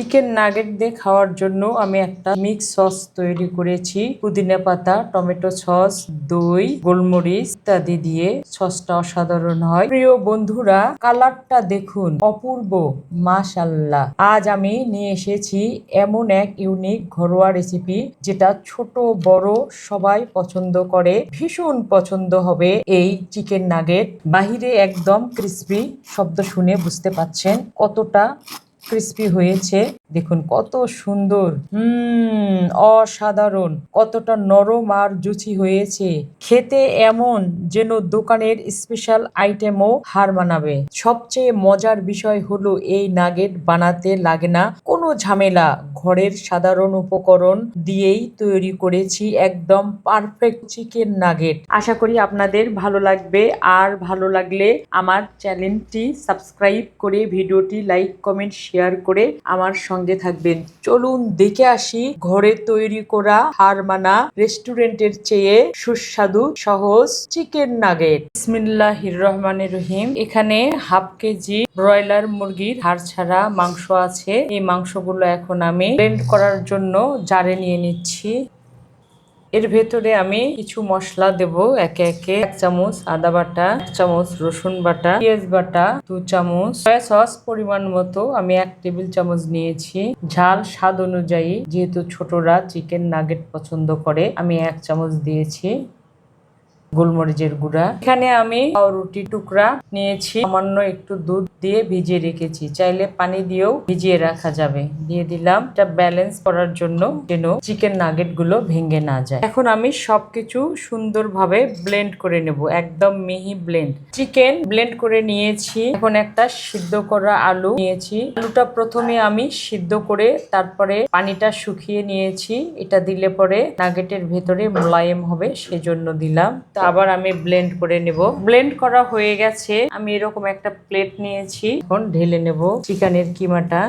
Chicken nugget দিয়ে খাওয়ার জন্য আমি একটা মিক্স সস তৈরি করেছি। পুদিনা পাতা, টমেটো সস, দই, গোলমরিচ ইত্যাদি দিয়ে সসটা অসাধারণ হয়। প্রিয় বন্ধুরা, কালারটা দেখুন অপূর্ব মাশাল্লাহ আজ আমি নিয়ে এসেছি এমন এক ইউনিক ঘরোয়া রেসিপি যেটা ছোট, বড়, সবাই পছন্দ করে, ভীষণ পছন্দ হবে এই চিকেন নাগেট। বাহিরে একদম ক্রিসপি শব্দ শুনে বুঝতে পাচ্ছেন কতটা ক্রিস্পি হয়েছে। দেখুন কত সুন্দর। হুম, অসাধারণ। কতটা নরম আর জুচি হয়েছে। খেতে এমন যেন দোকানের স্পেশাল আইটেমও হার মানাবে। সবচেয়ে মজার বিষয় হলো এই নাগেট বানাতে লাগে না। কোনো ঝামেলা। ঘরের সাধারণ উপকরণ দিয়েই তৈরি করেছি একদম পারফেক্ট চিকেন নাগেট আশা করি আপনাদের ভালো লাগবে। আর ভালো লাগলে আমার চ্যানেলটি সাবস্ক্রাইব করে, ভিডিওটি লাইক কমেন্ট শেয়ার করে আমার সঙ্গে থাকবেন। চলুন দেখে আসি ঘরে তৈরি করা হারমানা রেস্টুরেন্টের চেয়ে সুস্বাদু সহজ চিকেন নাগেট। ইসমিল্লাহির রহমান রহিম। এখানে হাফ কেজি ব্রয়লার মুরগির হাড় ছাড়া মাংস আছে। এই মাংসগুলো এখন আমি ব্লেন্ড করার জন্য জারে নিয়ে নিচ্ছি। এর ভেতরে আমি কিছু মশলা দেব, একে একে। এক চামচ আদা বাটা, এক চামচ রসুন বাটা, পেঁয়াজ বাটা, দু চামচ। সয়া সস পরিমাণ মতো আমি এক টেবিল চামচ নিয়েছি। ঝাল স্বাদ অনুযায়ী, যেহেতু ছোটরা চিকেন নাগেট পছন্দ করে, আমি এক চামচ দিয়েছি। গোলমরিচের গুঁড়া। এখানে আমি রুটি টুকরা নিয়েছি। সামান্য একটু দুধ দিয়ে ভিজিয়ে রেখেছি। চাইলে পানি দিয়েও ভিজিয়ে রাখা যাবে। দিয়ে দিলাম। এটা ব্যালেন্স করার জন্য যেন চিকেন নাগেটগুলো ভেঙে না যায়। এখন আমি সবকিছু সুন্দরভাবে ব্লেন্ড করে নেব। একদম মিহি ব্লেন্ড চিকেন ব্লেন্ড করে নিয়েছি। এখন একটা সিদ্ধ করা আলু নিয়েছি। আলুটা প্রথমে আমি সিদ্ধ করে তারপরে পানিটা শুকিয়ে নিয়েছি। এটা দিলে পরে নাগেটের ভেতরে মোলায়েম হবে, সেজন্য দিলাম। আবার আমি ব্লেন্ড করে নেব। ব্লেন্ড করা হয়ে গেছে। আমি এরকম একটা প্লেট নিয়েছি। এখন ঢেলে নেব চিকেনের কিমাটা।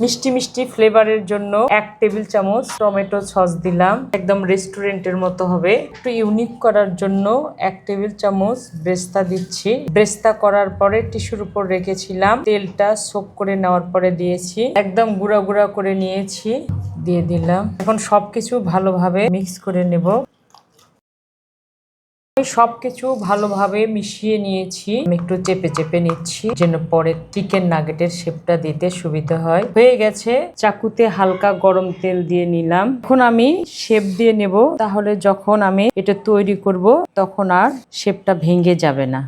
মিষ্টি মিষ্টি ফ্লেভারের জন্য এক টেবিল চামচ টমেটো সস দিলাম। একদম রেস্টুরেন্টের মতো হবে। একটু ইউনিক করার জন্য এক টেবিল চামচ ব্রেস্তা দিচ্ছি। ব্রেস্তা করার পরে টিস্যুর উপর রেখেছিলাম। তেলটা সোপ করে নেওয়ার পরে দিয়েছি। একদম গুঁড়া গুঁড়া করে নিয়েছি। দিয়ে দিলাম। এখন সবকিছু ভালোভাবে মিক্স করে নেব। আমি সবকিছু ভালোভাবে মিশিয়ে নিয়েছি। আমি একটু চেপে চেপে নিচ্ছি, যেন পরে চিকেন নাগেটের শেপটা দিতে সুবিধা হয়। হয়ে গেছে, চাকুতে হালকা গরম তেল দিয়ে নিলাম। এখন আমি শেপ দিয়ে নেব, তাহলে যখন আমি এটা তৈরি করব, তখন আর শেপটা ভেঙে যাবে না।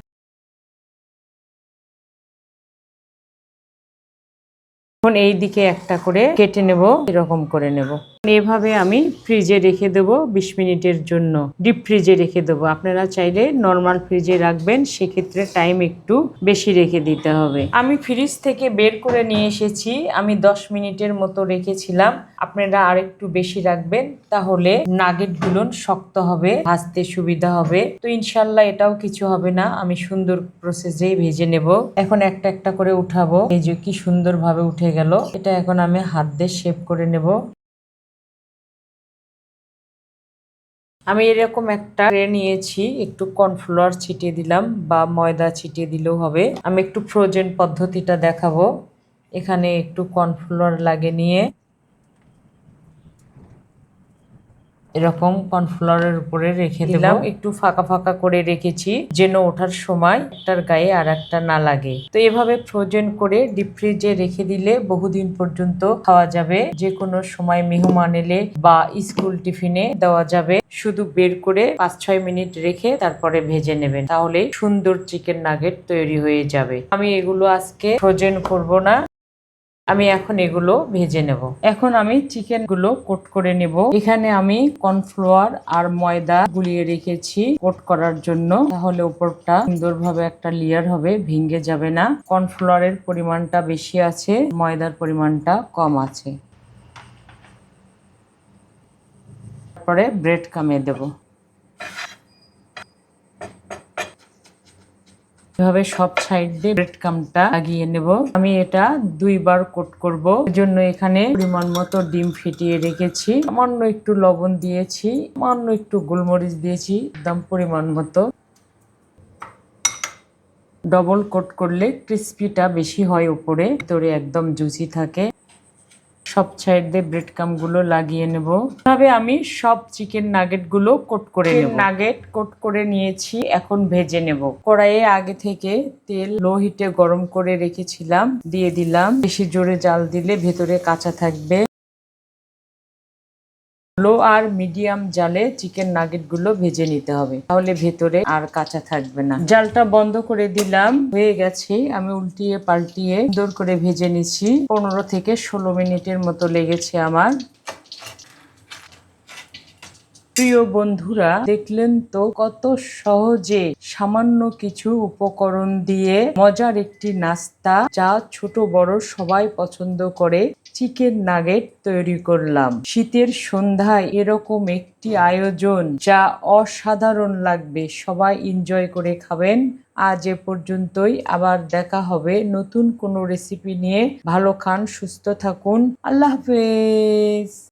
এখন এই দিকে একটা করে কেটে নেব, এরকম করে নেব। এভাবে আমি ফ্রিজে রেখে দেবো বিশ মিনিটের জন্য। ডিপ ফ্রিজে রেখে দেবো। আপনারা চাইলে নর্মাল ফ্রিজে রাখবেন, সেক্ষেত্রে টাইম একটু বেশি রেখে দিতে হবে। আমি ফ্রিজ থেকে বের করে নিয়ে এসেছি। আমি দশ মিনিটের মতো রেখেছিলাম। আপনারা আর একটু বেশি রাখবেন, তাহলে নাগেটগুলো শক্ত হবে, ভাজতে সুবিধা হবে। তো ইনশাল্লাহ এটাও কিছু হবে না। আমি সুন্দর প্রসেসেই ভেজে নেব। এখন একটা একটা করে উঠাবো। এই যে কি সুন্দরভাবে উঠে গেল। এটা এখন আমি হাত দিয়ে শেপ করে নেব। আমি এরকম একটা ট্রে নিয়েছি, একটু কর্নফ্লোয়ার ছিটিয়ে দিলাম বা ময়দা ছিটিয়ে দিলেও হবে। আমি একটু ফ্রোজেন পদ্ধতিটা দেখাবো। এখানে একটু কর্নফ্লাওয়ার লাগে নিয়ে এরকম কর্নফ্লাওয়ারের উপরে রেখে দিলাম, একটু ফাঁকা ফাঁকা করে রেখেছি, যেন ওঠার সময় একটার গায়ে আর একটা না লাগে। তো এভাবে ফ্রোজেন করে ডিপ ফ্রিজে রেখে দিলে বহুদিন পর্যন্ত খাওয়া যাবে। যে কোনো সময় মেহমান এলে বা স্কুল টিফিনে দেওয়া যাবে। শুধু বের করে পাঁচ ছয় মিনিট রেখে তারপরে ভেজে নেবেন। তাহলে সুন্দর চিকেন নাগেট তৈরি হয়ে যাবে। আমি এগুলো আজকে ফ্রোজেন করব না আমি এখন এগুলো ভেজে নেব। এখন আমি চিকেনগুলো কোট করে নেব। এখানে আমি কর্নফ্লাওয়ার আর ময়দা গুলিয়ে রেখেছি কোট করার জন্য। তাহলে উপরটা সুন্দরভাবে একটা লেয়ার হবে, ভেঙে যাবে না। কর্নফ্লাওয়ারের পরিমাণটা বেশি আছে, ময়দার পরিমাণটা কম আছে। তারপরে ব্রেড কামিয়ে দেবো। এভাবে সব সাইড দিয়ে ব্রেড কামটা লাগিয়ে নেব। আমি এটা দুইবার কোট করব। জন্য এখানে পরিমাণ মতো ডিম ফিটিয়ে রেখেছি। সামান্য একটু লবণ দিয়েছি, সামান্য একটু গোলমরিচ দিয়েছি, একদম পরিমাণ মতো। ডবল কোট করলে ক্রিস্পিটা বেশি হয় উপরে ভিতরে একদম জুসি থাকে। সব সাইড দিয়ে ব্রেড কামগুলো লাগিয়ে নেব। এভাবে আমি সব চিকেন নাগেটগুলো কোট করে নেব। নাগেট কোট করে নিয়েছি এখন ভেজে নেব। কড়াইয়ে আগে থেকে তেল লো হিটে গরম করে রেখেছিলাম দিয়ে দিলাম। বেশি জোরে জাল দিলে ভেতরে কাঁচা থাকবে। লো আর মিডিয়াম জালে চিকেন নাগেটগুলো ভেজে নিতে হবে। তাহলে ভেতরে আর কাঁচা থাকবে না। জালটা বন্ধ করে দিলাম। হয়ে গেছে। আমি উল্টিয়ে পাল্টিয়ে সুন্দর করে ভেজে নিচ্ছি। পনেরো থেকে ষোলো মিনিটের মতো লেগেছে আমার। প্রিয় বন্ধুরা, দেখলেন তো কত সহজে সামান্য কিছু উপকরণ দিয়ে মজার একটি নাস্তা যা ছোট বড় সবাই পছন্দ করে চিকেন নাগেট তৈরি করলাম। শীতের সন্ধ্যায় এরকম একটি আয়োজন যা অসাধারণ লাগবে। সবাই এনজয় করে খাবেন। আজ এ পর্যন্তই। আবার দেখা হবে নতুন কোনো রেসিপি নিয়ে। ভালো খান, সুস্থ থাকুন। আল্লাহ হাফেজ।